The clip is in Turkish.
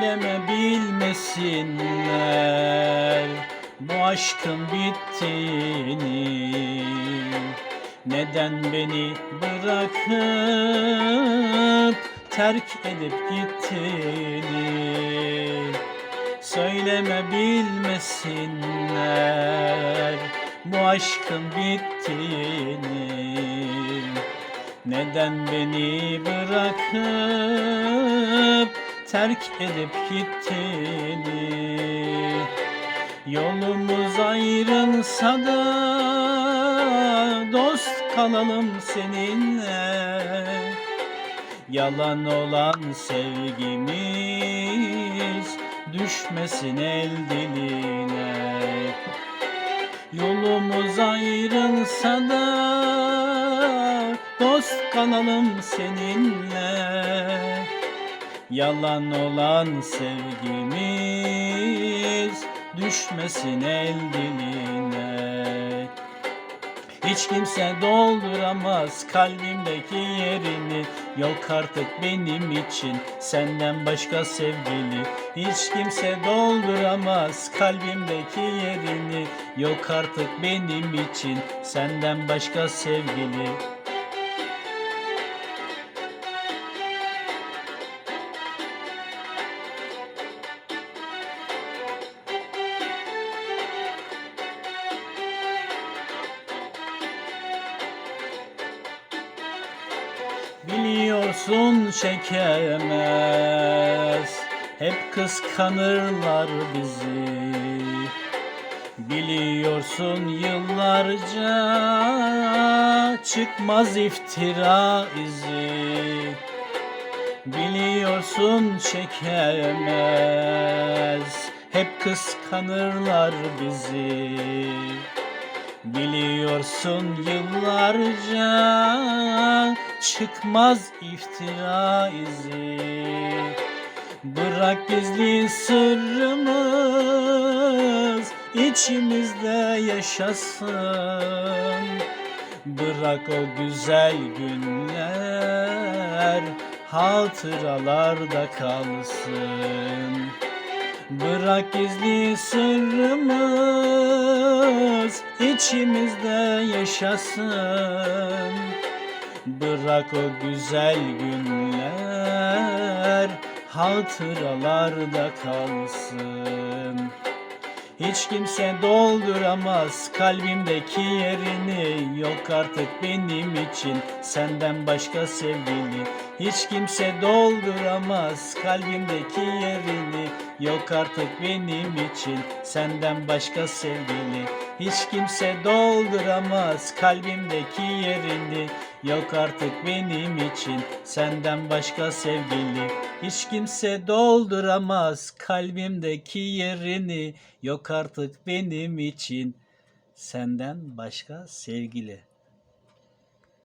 Söyleme bilmesinler bu aşkın bittiğini Neden beni bırakıp terk edip gittiğini Söyleme bilmesinler bu aşkın bittiğini Neden beni bırakıp terk edip gittiğini Yolumuz ayrılsa da dost kalalım seninle. Yalan olan sevgimiz düşmesin el diline. Yolumuz ayrılsa da dost kalalım seninle Yalan olan sevgimiz düşmesin el diline. Hiç kimse dolduramaz kalbimdeki yerini. Yok artık benim için senden başka sevgili. Hiç kimse dolduramaz kalbimdeki yerini. Yok artık benim için senden başka sevgili Biliyorsun çekemez. Hep kıskanırlar bizi. Biliyorsun yıllarca Çıkmaz iftira izi. Biliyorsun çekemez. Hep kıskanırlar bizi Biliyorsun yıllarca çıkmaz iftira izi. Bırak gizli sırrımız içimizde yaşasın. Bırak o güzel günler hatıralarda kalsın Bırak gizli sırrımız içimizde yaşasın. Bırak o güzel günler hatıralarda kalsın hiç kimse dolduramaz kalbimdeki yerini. Yok artık benim için senden başka sevgili. Hiç kimse dolduramaz kalbimdeki yerini. Yok artık benim için senden başka sevgili Hiç kimse dolduramaz kalbimdeki yerini. Yok artık benim için senden başka sevgili. Hiç kimse dolduramaz kalbimdeki yerini. Yok artık benim için senden başka sevgili